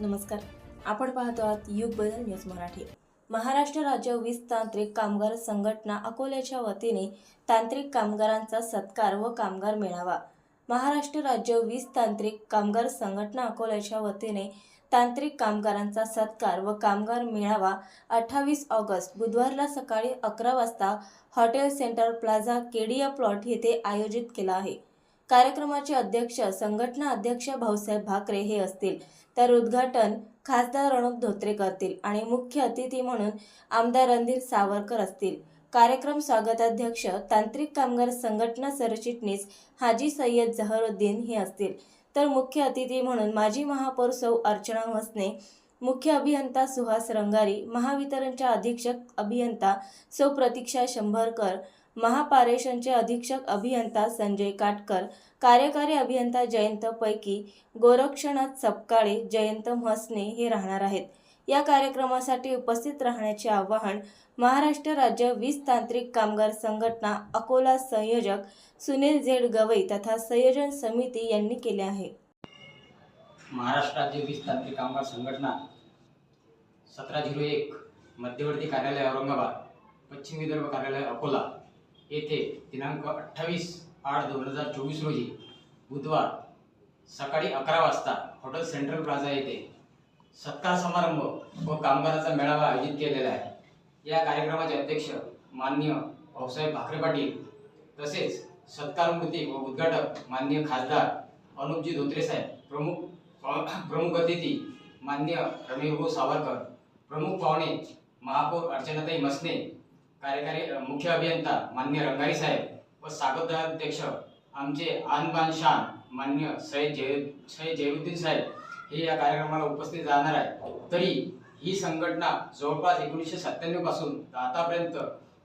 नमस्कार. आपण पाहतो आहात युग बदल न्यूज मराठी. महाराष्ट्र राज्य वीज तांत्रिक कामगार संघटना अकोल्याच्या वतीने तांत्रिक कामगारांचा सत्कार व कामगार मेळावा. महाराष्ट्र राज्य वीज तांत्रिक कामगार संघटना अकोल्याच्या वतीने तांत्रिक कामगारांचा सत्कार व कामगार मेळावा अठ्ठावीस ऑगस्ट बुधवारला सकाळी अकरा वाजता hotel centre plaza Kedia plot येथे आयोजित केला आहे. कार्यक्रमाचे अध्यक्ष संघटना अध्यक्ष भाऊसाहेब भाकरे हे असतील. तर उद्घाटन खासदार रणूप धोत्रे करतील आणि मुख्य अतिथी म्हणून आमदार रणधीर सावरकर असतील. कार्यक्रम स्वागताध्यक्ष तांत्रिक कामगार संघटना सरचिटणीस हाजी सय्यद जहरुद्दीन हे असतील. तर मुख्य अतिथी म्हणून माजी महापौर सौ अर्चना हसने मुख्य अभियंता सुहास रंगारी महावितरणच्या अधीक्षक अभियंता सौ प्रतीक्षा शंभरकर महापारेषणचे अधीक्षक अभियंता संजय काटकर कार्यकारी अभियंता जयंत पैकी गोरक्षनाथ सपकाळे जयंत म्हसने हे राहणार आहेत. या कार्यक्रमासाठी उपस्थित राहण्याचे आवाहन महाराष्ट्र राज्य वीज तांत्रिक कामगार संघटना अकोला संयोजक सुनील झेड गवई तथा संयोजन समिती यांनी केले आहे. महाराष्ट्र राज्य वीज तांत्रिक कामगार संघटना सतरा झिरो एक मध्यवर्ती कार्यालय औरंगाबाद पश्चिम विदर्भ कार्यालय अकोला. येथे दिनांक अठ्ठावीस आठ दोन हजार चोवीस रोजी बुधवार सकाळी अकरा वाजता हॉटेल सेंट्रल प्लाझा येथे सत्कार समारंभ व कामगाराचा मेळावा आयोजित केलेला आहे. या कार्यक्रमाचे अध्यक्ष माननीय भाऊसाहेब भाकरे पाटील तसेच सत्कारमूर्ती व उद्घाटक माननीय खासदार अनुपजी धोत्रे साहेब प्रमुख प्रमुख अतिथी मान्य रमेशभाऊ सावरकर प्रमुख पाहुणे महापौर अर्चनाताई मसने कार्यकारी मुख्य अभियंता मान्य रंगारी साहेब व स्वागताध्यक्ष आमचे आनबान शान मान्य सय्यद जय सय्यद जयरुद्दीन साहेब हे या कार्यक्रमाला उपस्थित राहणार आहे तरी ही संघटना जवळपास एकोणीसशे सत्त्याण्णवपासून आतापर्यंत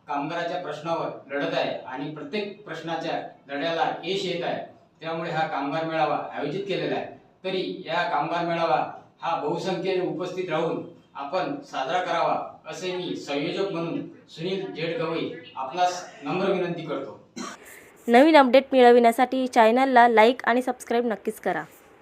कामगाराच्या प्रश्नावर लढत आहे आणि प्रत्येक प्रश्नाच्या लढ्याला यश येत आहे. त्यामुळे हा कामगार मेळावा आयोजित केलेला आहे. तरी या कामगार मेळावा हा बहुसंख्येने उपस्थित राहून आपण साजरा करावा असे मी संयोजक म्हणून सुनील जेड गवई आपणास नम्र विनंती करतो. नवीन अपडेट मिळविण्यासाठी चॅनलला लाईक आणि सबस्क्राईब नक्कीच करा.